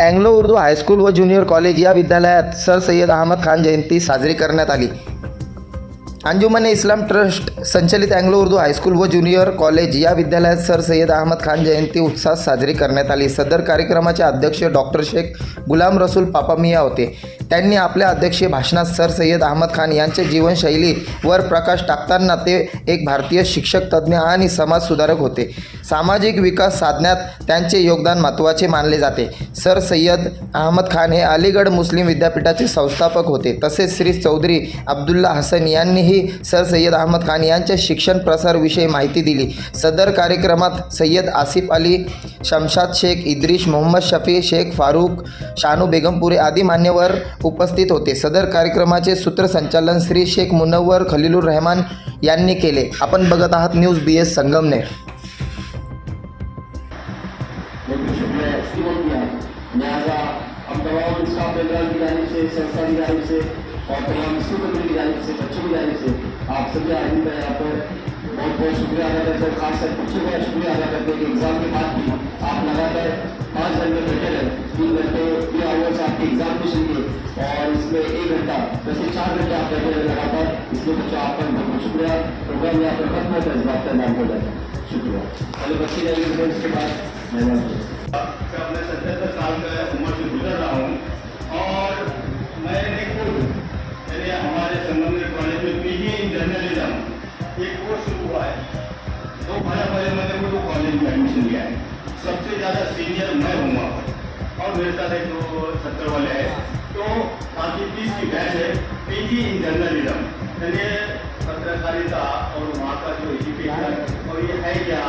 Anglo Urdu high school व junior college या विद्यालयात सर सय्यद अहमद खान जयंती साजरी करण्यात आली. अंजुमन इस्लाम ट्रस्ट संचलित अँग्लो उर्दू हायस्कूल व ज्युनियर कॉलेज या विद्यालयात सर सय्यद अहमद खान जयंती उत्साहात साजरी करण्यात आली. सदर कार्यक्रमाचे अध्यक्ष डॉक्टर शेख गुलाम रसूल पापामिया होते. त्यांनी आपल्या अध्यक्षीय भाषणात सर सय्यद अहमद खान यांच्या जीवनशैलीवर प्रकाश टाकताना ते एक भारतीय शिक्षक तज्ज्ञ आणि समाजसुधारक होते. सामाजिक विकास साधण्यात त्यांचे योगदान महत्त्वाचे मानले जाते. सर सय्यद अहमद खान हे अलीगड मुस्लिम विद्यापीठाचे संस्थापक होते. तसेच श्री चौधरी अब्दुल्ला हसन यांनीही सर सय्यद अहमद खान यांच्या शिक्षण प्रसारविषयी माहिती दिली. सदर कार्यक्रमात सय्यद आसिफ अली शमशाद शेख इद्रिश मोहम्मद शफी शेख फारूक शानू बेगमपुरे आदी मान्यवर उपस्थित होते. सदर कार्यक्रमाचे सूत्रसंचालन श्री शेख मुनव्वर खलीलुर रहमान यांनी केले. आपण बघत आहात न्यूज बी एस संगमनेर. और तमाम स्टूडेंट की से बच्चों की से आप सभी आदमी का यहाँ पर बहुत बहुत शुक्रिया अदा करते हैं खासकर बच्चों का शुक्रिया अदा करते हैं कि एग्ज़ाम के बाद भी आप लगातार पाँच घंटे बैठे रहे तीन घंटे आपके एग्जामिनेशन के और इसमें एक घंटा वैसे चार घंटे आप बैठे लगातार इसलिए बच्चों आपका बहुत बहुत शुक्रिया। प्रोग्राम यहाँ पर खत्म होता है इस बात का नाम हो। जाता है शुक्रिया। पहले बच्चे जाएँगे उसके बाद मेहमान से अपने सत्तर साल का उम्र से गुजर रहा हूँ और मैं एक यानी हमारे संगमनेर कॉलेज में पीजी इन जर्नलिज्म एक कोर्स शुरू हुआ है। तो पहले पहले मैंने वो कॉलेज में एडमिशन लिया है। सबसे ज़्यादा सीनियर मैं हूँ वहाँ पर। और मेरे साथ एक दो करने वाले हैं। तो बाकी तीस की बैच है पीजी इन जर्नलिज्म यानी पत्रकारिता और वहाँ का जो एजुकेशन और ये है क्या?